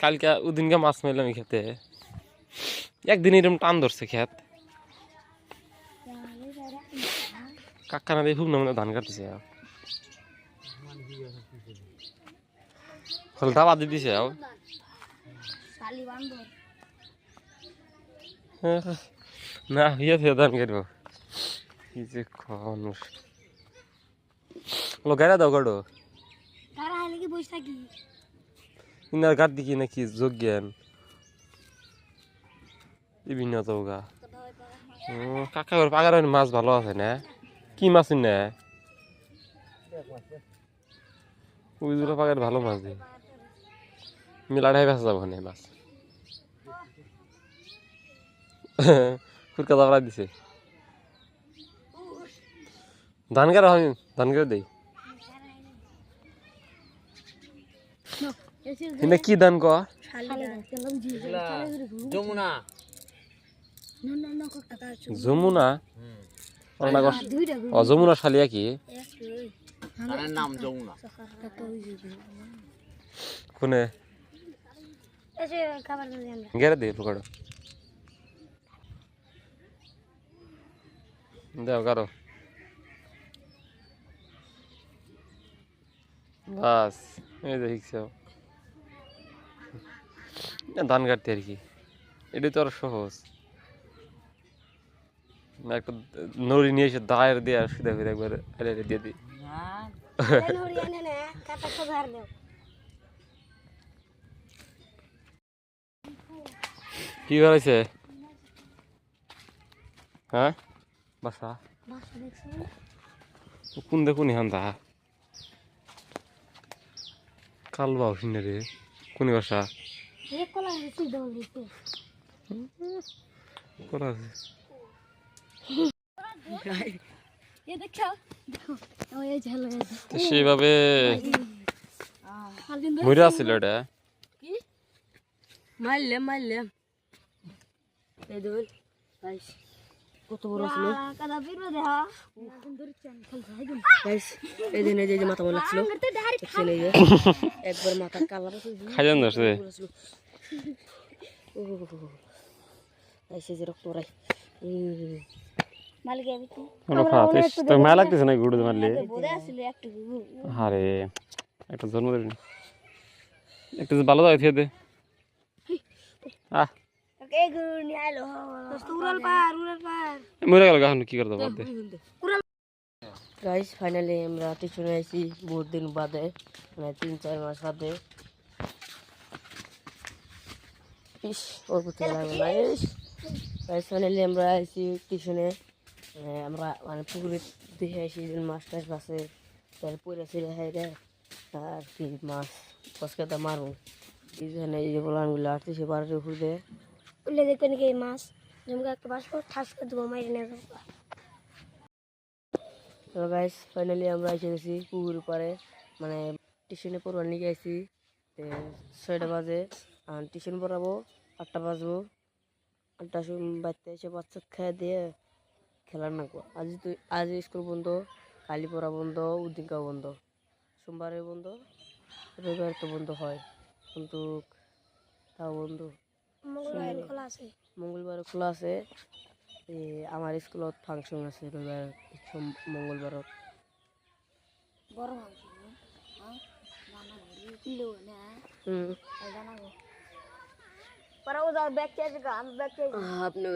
কালকে ওদিনকে মাছ মারলাম এই খেতে। একদিন এরকম টান ধরছে খেত। কাকা না দিয়ে খুব নামে ধান কাটতেছে হলটা বাদ দিছে না ইয়ে থেকে ধান কাটব। কি যে মানুষ লগাইরা দাও গাড়ো তারা হাইলে কি বসে থাকি? ইনার গাট দিকি নাকি যোগ্যান বিভিন্ন চৌগা কাকা ওর পাগার মাছ ভালো আছে না? কি মাছ না? দুটো পাগার ভালো মাছ দিই মিলাটাই বেসা যাব না মাছ। ফুরকা দাবড়া দিছে। ধান কেন ধান কেন দেই। এনে কি ধান ক যমুনা যমুনা যমুনা শালিয়া কি নাম যমুনা কোনে গেরে দে পকড়ো দাও কারও বাস এই যে শিখছো ধান কাটতে আর কি। এটাই তো আর সহজ। একটা নড়ি নিয়ে এসে দায়ের দিয়ে আর সিধা ফিরে একবার এলে দিয়ে দিই। কি বেড়াইছে হ্যাঁ? বাসা? কোন দেখুন হান দা কাল বাউ হিনে রে। কোন বাসা? কলা আছে আর মরে আসছিল এটা। মারলে মারলে। এই দেখুন কত বড় ছিল? এই যে এই যে মাথা লাগছিল দেখছেন এই যে একবার মাথা কালার ধরছে যে। রক্ত রাই মায়া লাগতেছে না গুড় মারলে? একটু আরে একটা জন্মদিন একটা যে ভালো দাও থিয়ে দে। আহ। মরে গেল এখন কি করতে বাদ গাইস ফাইনালি আমরা টিউশনে আইছি বহুত দিন বাদে মানে তিন চার মাস বাদে। ইস ওর প্রতি লাগবে না ইস। গাইস ফাইনালি আমরা আইছি টিউশনে। আমরা মানে পুকুরে দেখে আইছি মাছ টাছ আছে তার পরে ছিল হ্যাঁ রে। আর কি মাছ কসকাতে মারবো। এই জন্য এই বলানগুলো আটত্রিশে বারোটি উপরে উল্লে দেখবেন কি মাছ। জমকে একটা বাস করে ঠাস করে দেবো মাইরে নিয়ে যাব গাইস ফাইনালি আমরা এসে গেছি পুকুর পাড়ে। মানে টিউশনে পড়বার নিয়ে গেছি ছয়টা বাজে। আর টিউশন পড়াবো, আটটা বাজবো। সময় বাড়িতে এসে বাচ্চা খেয়ে দিয়ে খেলার না আজ তো, আজ স্কুল বন্ধ কালি পড়া বন্ধ উদ্দিনকা বন্ধ। সোমবারে বন্ধ, রবিবার তো বন্ধ হয়। কিন্তু তাও বন্ধ। মঙ্গলবার খোলা আছে? আমার স্কুলত ফাংশন আছে রবিবার মঙ্গলবার বড় মাছ কিলো না? হুম। জানাব। পরে ও ব্যাগ চেয়েছে আমি ব্যাগ চেয়েছি আপনি